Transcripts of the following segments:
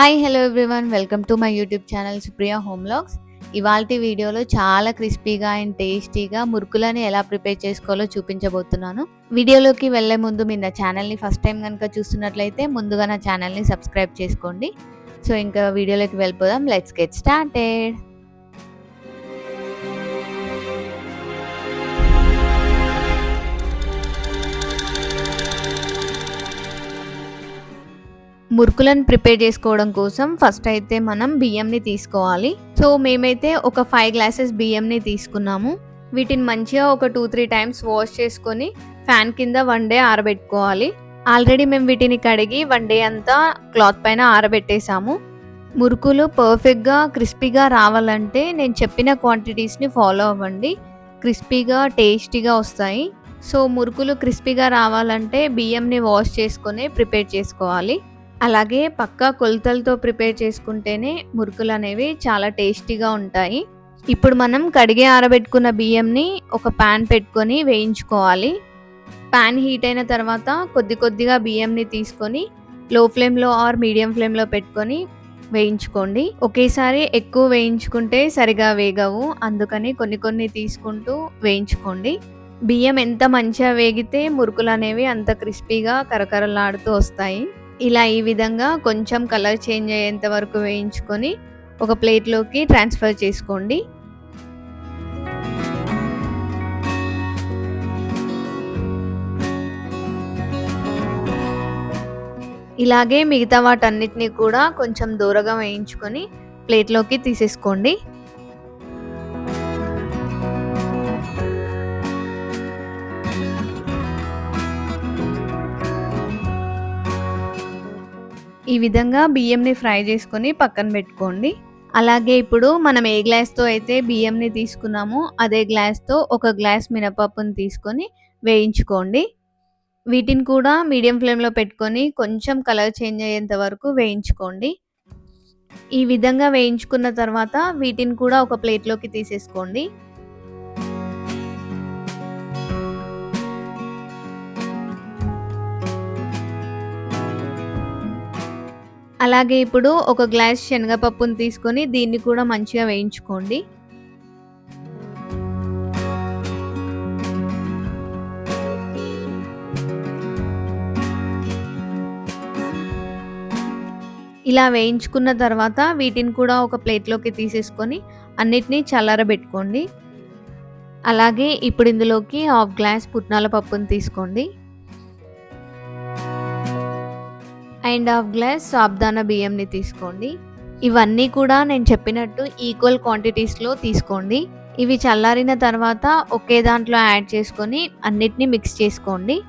Hi hello everyone welcome to my YouTube channel Supriya home vlogs ఇవాళ వీడియోలో చాలా క్రిస్పీగా అండ్ టేస్టీగా మురుకులని ఎలా ప్రిపేర్ చేసుకోవాలో చూపించబోతున్నాను. వీడియోలోకి వెళ్ళే ముందు మీరు నా ఛానల్ని ఫస్ట్ టైం కనుక చూస్తున్నట్లయితే ముందుగా నా ఛానల్ని సబ్స్క్రైబ్ చేసుకోండి. సో ఇంకా వీడియోలోకి వెళ్ళిపోదాం. లెట్స్ గెట్ స్టార్టెడ్ మురుకులను ప్రిపేర్ చేసుకోవడం కోసం ఫస్ట్ అయితే మనం బియ్యంని తీసుకోవాలి. సో మేమైతే ఒక ఫైవ్ గ్లాసెస్ బియ్యంని తీసుకున్నాము. వీటిని మంచిగా ఒక టూ త్రీ టైమ్స్ వాష్ చేసుకొని ఫ్యాన్ కింద వన్ డే ఆరబెట్టుకోవాలి. ఆల్రెడీ మేము వీటిని కడిగి వన్ డే అంతా క్లాత్ పైన ఆరబెట్టేసాము మురుకులు పర్ఫెక్ట్గా క్రిస్పీగా రావాలంటే నేను చెప్పిన క్వాంటిటీస్ని ఫాలో అవ్వండి. క్రిస్పీగా టేస్టీగా వస్తాయి. సో మురుకులు క్రిస్పీగా రావాలంటే బియ్యంని వాష్ చేసుకొని ప్రిపేర్ చేసుకోవాలి. అలాగే పక్కా కొలతలతో ప్రిపేర్ చేసుకుంటేనే మురుకులు అనేవి చాలా టేస్టీగా ఉంటాయి. ఇప్పుడు మనం కడిగి ఆరబెట్టుకున్న బియ్యంని ఒక ప్యాన్ పెట్టుకొని వేయించుకోవాలి. ప్యాన్ హీట్ అయిన తర్వాత కొద్ది కొద్దిగా బియ్యంని తీసుకొని లో ఫ్లేమ్లో ఆర్ మీడియం ఫ్లేమ్లో పెట్టుకొని వేయించుకోండి. ఒకేసారి ఎక్కువ వేయించుకుంటే సరిగా వేగవు. అందుకని కొన్ని కొన్ని తీసుకుంటూ వేయించుకోండి. బియ్యం ఎంత మంచిగా వేగితే మురుకులు అనేవి అంత క్రిస్పీగా కరకరలాడుతూ వస్తాయి. ఇలా ఈ విధంగా కొంచెం కలర్ చేంజ్ అయ్యేంత వరకు వేయించుకొని ఒక ప్లేట్లోకి ట్రాన్స్ఫర్ చేసుకోండి. ఇలాగే మిగతా వాటన్నిటిని కూడా కొంచెం దూరగా వేయించుకొని ప్లేట్లోకి తీసేసుకోండి. ఈ విధంగా బియ్యంని ఫ్రై చేసుకొని పక్కన పెట్టుకోండి. అలాగే ఇప్పుడు మనం ఏ గ్లాస్తో అయితే బియ్యంని తీసుకున్నామో అదే గ్లాస్తో ఒక గ్లాస్ మినపప్పుని తీసుకొని వేయించుకోండి. వీటిని కూడా మీడియం ఫ్లేమ్లో పెట్టుకొని కొంచెం కలర్ చేంజ్ అయ్యేంత వరకు వేయించుకోండి. ఈ విధంగా వేయించుకున్న తర్వాత వీటిని కూడా ఒక ప్లేట్లోకి తీసేసుకోండి. అలాగే ఇప్పుడు ఒక గ్లాస్ శనగపప్పును తీసుకొని దీన్ని కూడా మంచిగా వేయించుకోండి. ఇలా వేయించుకున్న తర్వాత వీటిని కూడా ఒక ప్లేట్లోకి తీసేసుకొని అన్నిటినీ చల్లారబెట్టుకోండి. అలాగే ఇప్పుడు ఇందులోకి హాఫ్ గ్లాస్ పుట్నాల పప్పుని తీసుకోండి. అండ్ హాఫ్ గ్లాస్ సాబ్దానా బియ్యంని తీసుకోండి. ఇవన్నీ కూడా నేను చెప్పినట్టు ఈక్వల్ క్వాంటిటీస్లో తీసుకోండి. ఇవి చల్లారిన తర్వాత ఒకే దాంట్లో యాడ్ చేసుకొని అన్నిటినీ మిక్స్ చేసుకోండి.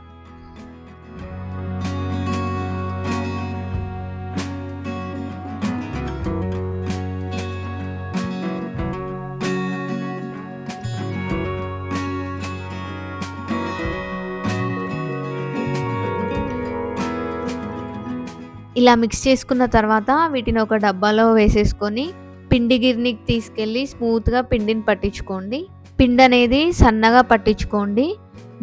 ఇలా మిక్స్ చేసుకున్న తర్వాత వీటిని ఒక డబ్బాలో వేసేసుకొని పిండి గిర్నికి తీసుకెళ్ళి స్మూత్గా పిండిని పట్టించుకోండి. పిండి అనేది సన్నగా పట్టించుకోండి.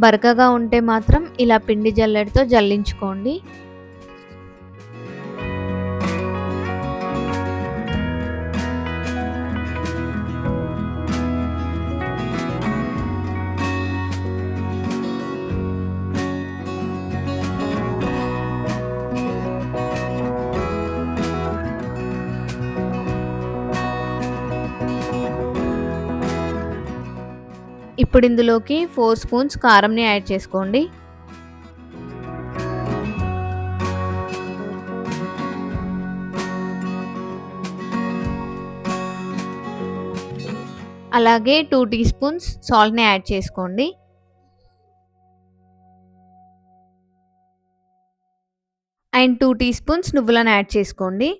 బరకగా ఉంటే మాత్రం ఇలా పిండి జల్లెడతో జల్లించుకోండి. ఇప్పుడు ఇందులోకి ఫోర్ స్పూన్స్ కారంని యాడ్ చేసుకోండి. అలాగే టూ టీ స్పూన్స్ సాల్ట్ని యాడ్ చేసుకోండి. అండ్ టూ టీ స్పూన్స్ నువ్వులను యాడ్ చేసుకోండి.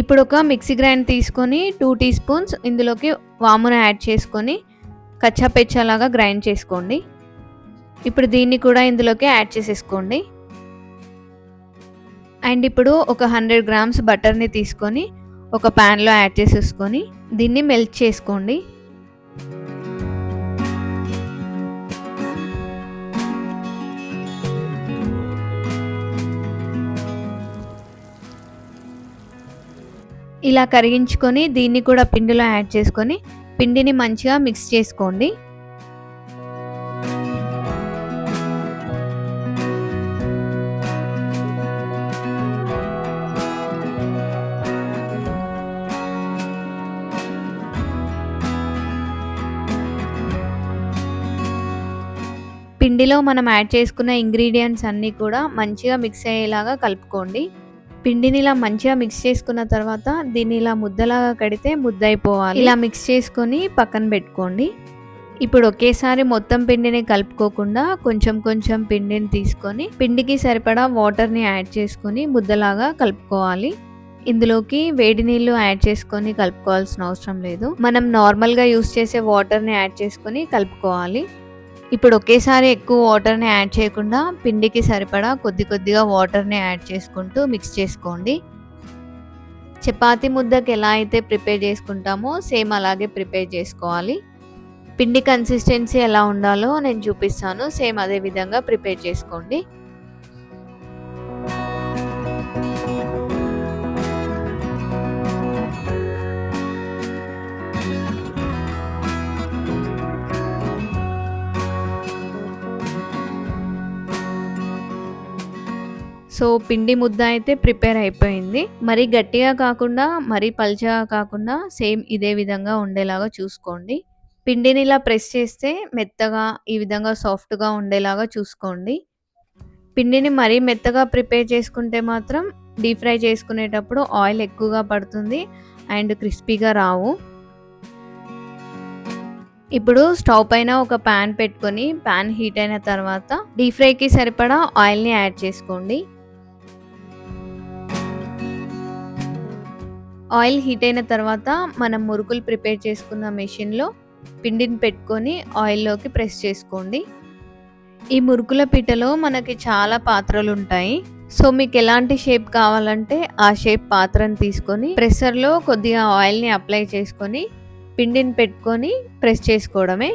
ఇప్పుడు ఒక మిక్సీ గ్రైండ్ తీసుకొని టూ టీ స్పూన్స్ ఇందులోకి వామును యాడ్ చేసుకొని కచ్చాపెచ్చాలాగా గ్రైండ్ చేసుకోండి. ఇప్పుడు దీన్ని కూడా ఇందులోకి యాడ్ చేసేసుకోండి. అండ్ ఇప్పుడు ఒక హండ్రెడ్ గ్రామ్స్ బటర్ని తీసుకొని ఒక ప్యాన్లో యాడ్ చేసేసుకొని దీన్ని మెల్ట్ చేసుకోండి. ఇలా కరిగించుకొని దీన్ని కూడా పిండిలో యాడ్ చేసుకొని పిండిని మంచిగా మిక్స్ చేసుకోండి. పిండిలో మనం యాడ్ చేసుకున్న ఇంగ్రీడియంట్స్ అన్నీ కూడా మంచిగా మిక్స్ అయ్యేలాగా కలుపుకోండి. పిండిని ఇలా మంచిగా మిక్స్ చేసుకున్న తర్వాత దీన్ని ఇలా ముద్దలాగా కడితే ముద్ద అయిపోవాలి ఇలా మిక్స్ చేసుకొని పక్కన పెట్టుకోండి. ఇప్పుడు ఒకేసారి మొత్తం పిండిని కలుపుకోకుండా కొంచెం కొంచెం పిండిని తీసుకొని పిండికి సరిపడా వాటర్ని యాడ్ చేసుకొని ముద్దలాగా కలుపుకోవాలి. ఇందులోకి వేడి నీళ్ళు యాడ్ చేసుకొని కలుపుకోవాల్సిన అవసరం లేదు. మనం నార్మల్గా యూస్ చేసే వాటర్ని యాడ్ చేసుకొని కలుపుకోవాలి. ఇప్పుడు ఒకేసారి ఎక్కువ వాటర్ని యాడ్ చేయకుండా పిండికి సరిపడా కొద్ది కొద్దిగా వాటర్ని యాడ్ చేసుకుంటూ మిక్స్ చేసుకోండి. చపాతీ ముద్దకి ఎలా అయితే ప్రిపేర్ చేసుకుంటామో సేమ్ అలాగే ప్రిపేర్ చేసుకోవాలి. పిండి కన్సిస్టెన్సీ ఎలా ఉండాలో నేను చూపిస్తాను. సేమ్ అదే విధంగా ప్రిపేర్ చేసుకోండి. సో పిండి ముద్ద అయితే ప్రిపేర్ అయిపోయింది. మరి గట్టిగా కాకుండా మరీ పల్చగా కాకుండా సేమ్ ఇదే విధంగా ఉండేలాగా చూసుకోండి. పిండిని ఇలా ప్రెస్ చేస్తే మెత్తగా ఈ విధంగా సాఫ్ట్గా ఉండేలాగా చూసుకోండి. పిండిని మరీ మెత్తగా ప్రిపేర్ చేసుకుంటే మాత్రం డీప్ ఫ్రై చేసుకునేటప్పుడు ఆయిల్ ఎక్కువగా పడుతుంది అండ్ క్రిస్పీగా రావు. ఇప్పుడు స్టవ్ పైన ఒక ప్యాన్ పెట్టుకొని ప్యాన్ హీట్ అయిన తర్వాత డీప్ ఫ్రైకి సరిపడా ఆయిల్ని యాడ్ చేసుకోండి. ఆయిల్ హీట్ అయిన తర్వాత మనం మురుకులు ప్రిపేర్ చేసుకున్న మెషిన్లో పిండిని పెట్టుకొని ఆయిల్లోకి ప్రెస్ చేసుకోండి. ఈ మురుకుల పీటలో మనకి చాలా పాత్రలు ఉంటాయి. సో మీకు ఎలాంటి షేప్ కావాలంటే ఆ షేప్ పాత్రను తీసుకొని ప్రెషర్లో కొద్దిగా ఆయిల్ని అప్లై చేసుకొని పిండిని పెట్టుకొని ప్రెస్ చేసుకోవడమే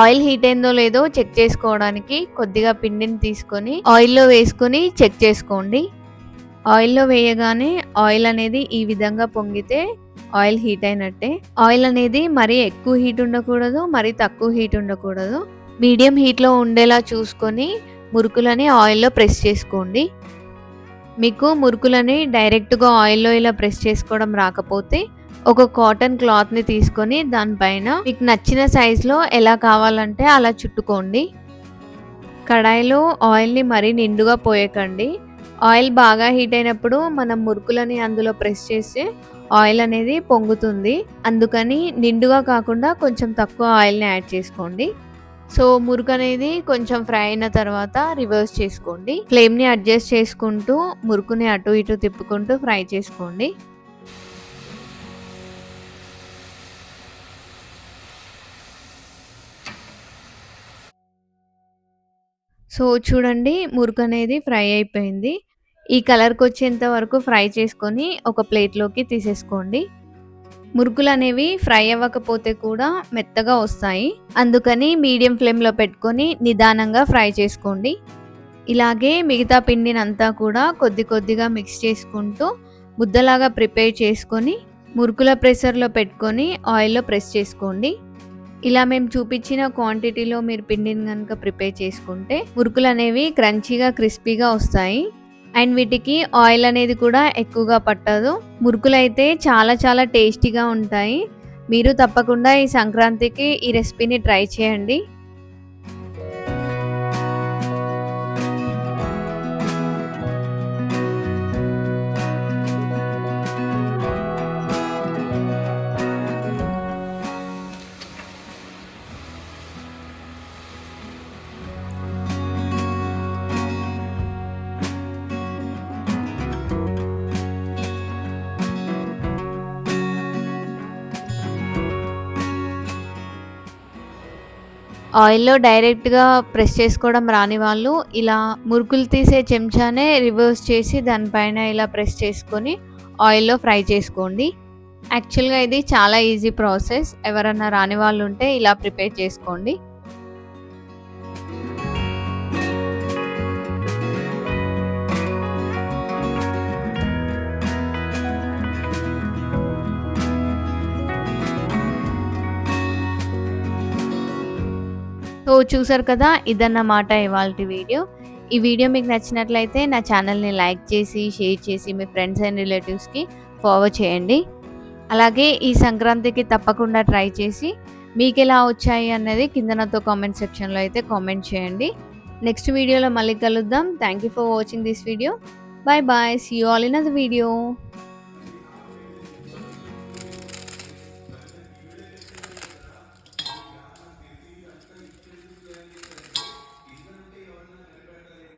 ఆయిల్ హీట్ అయిందో లేదో చెక్ చేసుకోవడానికి కొద్దిగా పిండిని తీసుకొని ఆయిల్లో వేసుకొని చెక్ చేసుకోండి. ఆయిల్లో వేయగానే ఆయిల్ అనేది ఈ విధంగా పొంగితే ఆయిల్ హీట్ అయినట్టే. ఆయిల్ అనేది మరీ ఎక్కువ హీట్ ఉండకూడదు మరీ తక్కువ హీట్ ఉండకూడదు. మీడియం హీట్లో ఉండేలా చూసుకొని మురుకులని ఆయిల్లో ప్రెస్ చేసుకోండి. మీకు మురుకులని డైరెక్ట్గా ఆయిల్లో ఇలా ప్రెస్ చేసుకోవడం రాకపోతే ఒక కాటన్ క్లాత్ని తీసుకొని దానిపైన మీకు నచ్చిన సైజులో ఎలా కావాలంటే అలా చుట్టుకోండి. కడాయిలో ఆయిల్ని మరీ నిండుగా పోయకండి. ఆయిల్ బాగా హీట్ అయినప్పుడు మనం మురుకులని అందులో ప్రెస్ చేస్తే ఆయిల్ అనేది పొంగుతుంది. అందుకని నిండుగా కాకుండా కొంచెం తక్కువ ఆయిల్ని యాడ్ చేసుకోండి. సో మురుకు అనేది కొంచెం ఫ్రై అయిన తర్వాత రివర్స్ చేసుకోండి. ఫ్లేమ్ని అడ్జస్ట్ చేసుకుంటూ మురుకుని అటు ఇటు తిప్పుకుంటూ ఫ్రై చేసుకోండి. సో చూడండి మురుకు అనేది ఫ్రై అయిపోయింది. ఈ కలర్కి వచ్చేంత వరకు ఫ్రై చేసుకొని ఒక ప్లేట్లోకి తీసేసుకోండి. మురుకులు అనేవి ఫ్రై అవ్వకపోతే కూడా మెత్తగా వస్తాయి. అందుకని మీడియం ఫ్లేమ్లో పెట్టుకొని నిదానంగా ఫ్రై చేసుకోండి. ఇలాగే మిగతా పిండినంతా కూడా కొద్ది కొద్దిగా మిక్స్ చేసుకుంటూ ముద్దలాగా ప్రిపేర్ చేసుకొని మురుకుల ప్రెషర్లో పెట్టుకొని ఆయిల్లో ప్రెస్ చేసుకోండి. ఇలా మేము చూపించిన క్వాంటిటీలో మీరు పిండిని కనుక ప్రిపేర్ చేసుకుంటే మురుకులు అనేవి క్రంచీగా క్రిస్పీగా వస్తాయి. అండ్ వీటికి ఆయిల్ అనేది కూడా ఎక్కువగా పట్టదు. మురుకులు అయితే చాలా చాలా టేస్టీగా ఉంటాయి. మీరు తప్పకుండా ఈ సంక్రాంతికి ఈ రెసిపీని ట్రై చేయండి. ఆయిల్‌లో డైరెక్ట్‌గా ప్రెస్ చేసుకోవడం రాని వాళ్ళు ఇలా మురుకులు తీసే చెంచానే రివర్స్ చేసి దానిపైన ఇలా ప్రెస్ చేసుకొని ఆయిల్‌లో ఫ్రై చేసుకోండి. యాక్చువల్‌గా ఇది చాలా ఈజీ ప్రాసెస్. ఎవరన్నా రాని వాళ్ళు ఉంటే ఇలా ప్రిపేర్ చేసుకోండి. సో చూసారు కదా ఇదన్నమాట ఇవాళ వీడియో. ఈ వీడియో మీకు నచ్చినట్లయితే నా ఛానల్‌ని లైక్ చేసి, షేర్ చేసి మీ ఫ్రెండ్స్ అండ్ రిలేటివ్స్‌కి ఫార్వర్డ్ చేయండి. అలాగే ఈ సంక్రాంతికి తప్పకుండా ట్రై చేసి మీకు ఎలా వచ్చాయి అన్నది కింద నాతో కామెంట్ సెక్షన్‌లో అయితే కామెంట్ చేయండి. నెక్స్ట్ వీడియోలో మళ్ళీ కలుద్దాం. Thank you for watching this video. Bye bye see you all in another video.